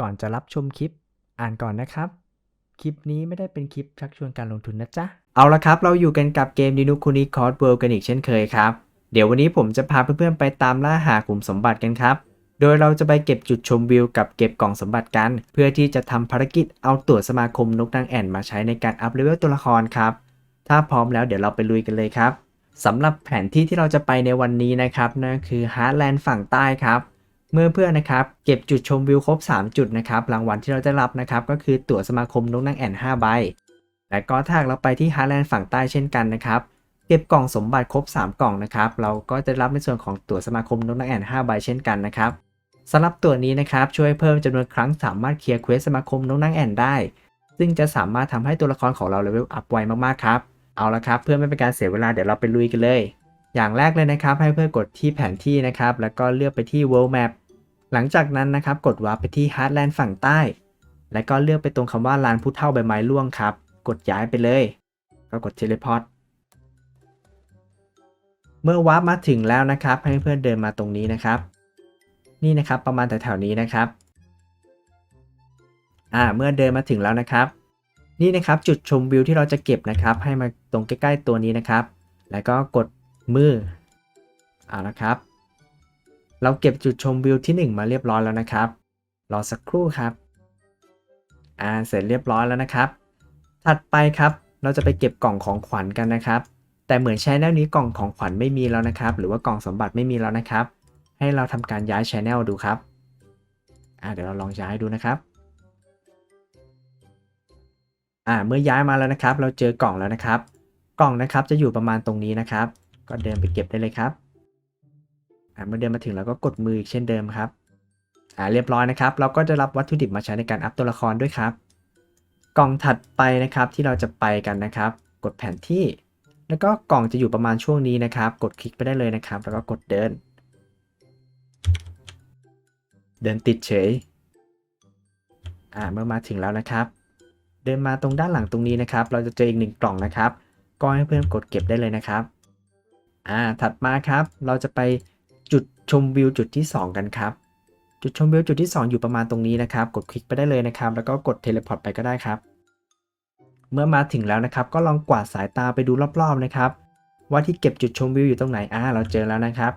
ก่อนจะรับชมคลิปอ่านก่อนนะครับ คลิปนี้ไม่ได้เป็นคลิปชักชวนการลงทุนนะจ๊ะ เอาละครับ เราอยู่กันกับเกมดินุคุนิคอร์ดเวิลด์กันอีกเช่นเคยครับ เดี๋ยววันนี้ผมจะพาเพื่อนๆไปตามล่าหาขุมสมบัติกันครับ โดยเราจะไปเก็บจุดชมวิวกับเก็บกล่องสมบัติกัน เพื่อที่จะทำภารกิจเอาตั๋วสมาคมนกนางแอ่นมาใช้ในการอัพเลเวลตัวละครครับ ถ้าพร้อมแล้วเดี๋ยวเราไปลุยกันเลยครับสำหรับแผนที่ที่เราจะไปในวันนี้นะครับนั่นคือฮาร์ดแลนด์ฝั่งใต้ครับ เมื่อเพื่อนนะครับเก็บจุดชมวิวครบ 3 จุดนะครับรางวัลที่เราจะรับนะครับก็คือตั๋วสมาคมนกนางแอ่น5ใบและก็ถ้าเราไปที่ฮาร์แลนด์ฝั่งใต้เช่นกันนะครับเก็บกล่องสมบัติครบ 3 กล่องนะครับเราก็จะรับในส่วนของตั๋วสมาคมนกนางแอ่น5ใบเช่นกันนะครับสำหรับตัวนี้นะครับช่วยเพิ่มจำนวนครั้งสามารถเคลียร์เควสสมาคมนกนางแอ่นได้ ซึ่งจะสามารถทำให้ตัวละครของเราเลเวลอัพไวมากๆครับเอาละครับเพื่อไม่เป็นการเสียเวลาเดี๋ยวเราไปลุยกันเลย อย่างแรกเลยนะครับ ให้เพื่อนกดที่แผนที่นะครับ แล้วก็เลือกไปที่ world map หลังจากนั้นนะครับ กดวาร์ปไปที่ Heartland ฝั่งใต้ แล้วก็เลือกไปตรงคำว่าลานผู้เท่าใบไม้ร่วงครับ กดย้ายไปเลย ก็กดเทเลพอร์ตเมื่อวาร์ปมาถึงแล้วนะครับ ให้เพื่อนเดินมาตรงนี้นะครับ นี่นะครับประมาณแถวๆนี้นะครับอ่าเมื่อเดินมาถึงแล้วนะครับ นี่นะครับจุดชมวิวที่เราจะเก็บนะครับ ให้มาตรงใกล้ ๆ ตัวนี้นะครับ แล้วก็กด มือเอาละครับ เราเก็บจุดชมวิวที่ 1 มาเรียบร้อยแล้วนะครับ รอสักครู่ครับ อ่า เสร็จเรียบร้อยแล้วนะครับ ถัดไปครับ เราจะไปเก็บกล่องของขวัญกันนะครับ แต่เหมือนชแนลนี้กล่องของขวัญไม่มีแล้วนะครับ หรือว่ากล่องสมบัติไม่มีแล้วนะครับ ให้เราทำการย้ายชแนลดูครับ อ่า เดี๋ยวเราลองย้ายดูนะครับ อ่า เมื่อย้ายมาแล้วนะครับ เราเจอกล่องแล้วนะครับ กล่องนะครับจะอยู่ประมาณตรงนี้นะครับ ก็เดินไปเก็บได้เลยครับอ่าเมื่อเดินมาถึงเราก็กดมืออีกเช่นเดิมครับอ่าเรียบร้อยนะครับ เราก็จะรับวัตถุดิบมาใช้ในการอัพตัวละครด้วยครับ กล่องถัดไปนะครับที่เราจะไปกันนะครับ กดแผนที่ แล้วก็กล่องจะอยู่ประมาณช่วงนี้นะครับ กดคลิกไปได้เลยนะครับ แล้วก็กดเดิน เดินติดเฉยอ่าเมื่อมาถึงแล้วนะครับ เดินมาตรงด้านหลังตรงนี้นะครับ เราจะเจออีกหนึ่งกล่องนะครับ ก็ให้เพื่อนกดเก็บได้เลยนะครับ อ่าถัดมาครับเราจะไปจุดชมวิวจุดที่ 2 กันครับ จุดชมวิวจุดที่ 2 อยู่ประมาณตรงนี้นะครับ กดคลิกไปได้เลยนะครับ แล้วก็กดเทเลพอร์ตไปก็ได้ครับ เมื่อมาถึงแล้วนะครับ ก็ลองกวาดสายตาไปดูรอบๆนะครับ ว่าที่เก็บจุดชมวิวอยู่ตรงไหนอ่าเราเจอแล้วนะครับ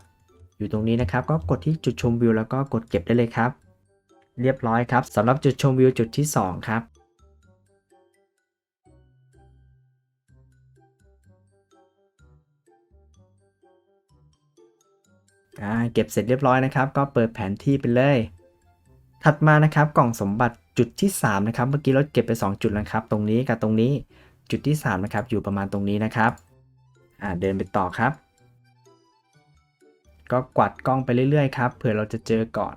อยู่ตรงนี้นะครับ ก็กดที่จุดชมวิวแล้วก็กดเก็บได้เลยครับ เรียบร้อยครับสำหรับจุดชมวิวจุดที่ 2 ครับ อ่าเก็บเสร็จเรียบร้อยนะครับ ก็เปิดแผนที่ไปเลย ถัดมานะครับกล่องสมบัติจุดที่3นะครับเมื่อกี้เราเก็บไป 2 จุดแล้วครับ ตรงนี้กับตรงนี้จุดที่3นะครับอยู่ประมาณตรงนี้นะครับอ่าเดินไปต่อครับ ก็กวาดกล้องไปเรื่อยๆครับเผื่อเราจะเจอก่อน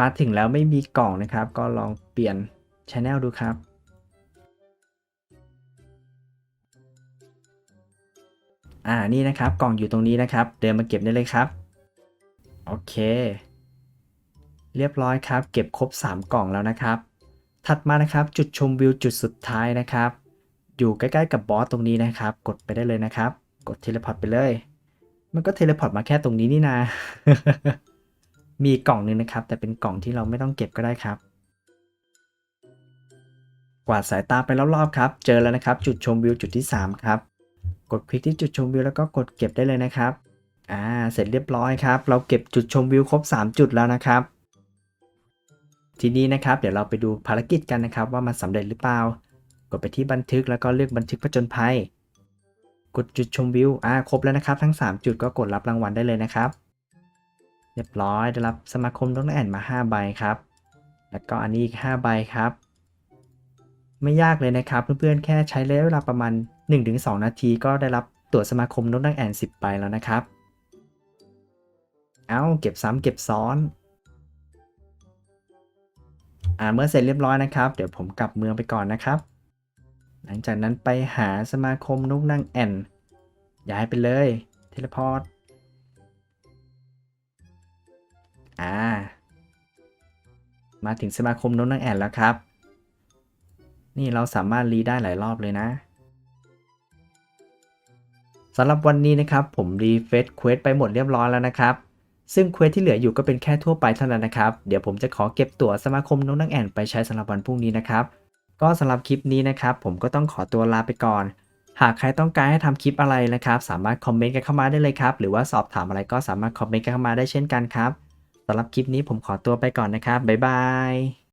มาถึงแล้วไม่มีกล่องนะครับ ก็ลองเปลี่ยนช anel ดูครับ อ่านี่นะครับกล่องอยู่ตรงนี้นะครับ เดินมาเก็บได้เลยครับ โอเค เรียบร้อยครับ เก็บครบ 3 กล่องแล้วนะครับ ถัดมานะครับจุดชมวิวจุดสุดท้ายนะครับ อยู่ใกล้ๆกับบอสตรงนี้นะครับ กดไปได้เลยนะครับ กดเทเลพอร์ตไปเลย มันก็เทเลพอร์ตมาแค่ตรงนี้นี่นา มีกล่องหนึงนะครับ แต่เป็นกล่องที่เราไม่ต้องเก็บก็ได้ครับกวาดสายตาไปรอบๆครับ เจอแล้วนะครับ จุดชมวิวจุดที่ 3 ครับ กดคลิกที่จุดชมวิวแล้วก็กดเก็บได้เลยนะครับ อ่า เสร็จเรียบร้อยครับ เราเก็บจุดชมวิวครบ 3 จุดแล้วนะครับ ทีนี้นะครับ เดี๋ยวเราไปดูภารกิจกันนะครับ ว่ามันสำเร็จหรือเปล่า กดไปที่บันทึกแล้วก็เลือกบันทึกผจญภัย กดจุดชมวิว อ่า ครบแล้วนะครับ ทั้ง 3 จุดก็กดรับรางวัลได้เลยนะครับ เรียบร้อย ได้รับสมาคมนกนางแอ่นมา 5 ใบครับ แล้วก็อันนี้อีก 5 ใบครับ ไม่ยากเลยนะครับ เพื่อนๆ แค่ใช้ระยะเวลาประมาณ 1-2 นาทีก็ได้รับตั๋วสมาคมนกนางแอ่น10ใบแล้วนะครับ เอาเก็บซ้ำเก็บซ้อน อ่าเมื่อเสร็จเรียบร้อยนะครับ เดี๋ยวผมกลับเมืองไปก่อนนะครับ หลังจากนั้นไปหาสมาคมนกนางแอ่น ย้ายไปเลยเทเลพอร์ต อ่า มาถึงสมาคมนกนางแอ่นแล้วครับ นี่เราสามารถรีได้หลายรอบเลยนะสำหรับวันนี้นะครับผมรีเฟซเควสไปหมดเรียบร้อยแล้วนะครับ ซึ่งเควสที่เหลืออยู่ก็เป็นแค่ทั่วไปเท่านั้นนะครับ เดี๋ยวผมจะขอเก็บตั๋วสมาคมน้องนักแอนไปใช้สำหรับวันพรุ่งนี้นะครับ ก็สำหรับคลิปนี้นะครับ ผมก็ต้องขอตัวลาไปก่อน หากใครต้องการให้ทำคลิปอะไรนะครับ สามารถคอมเมนต์กันเข้ามาได้เลยครับ หรือว่าสอบถามอะไรก็สามารถคอมเมนต์กันเข้ามาได้เช่นกันครับสำหรับคลิปนี้ผมขอตัวไปก่อนนะครับบ๊ายบาย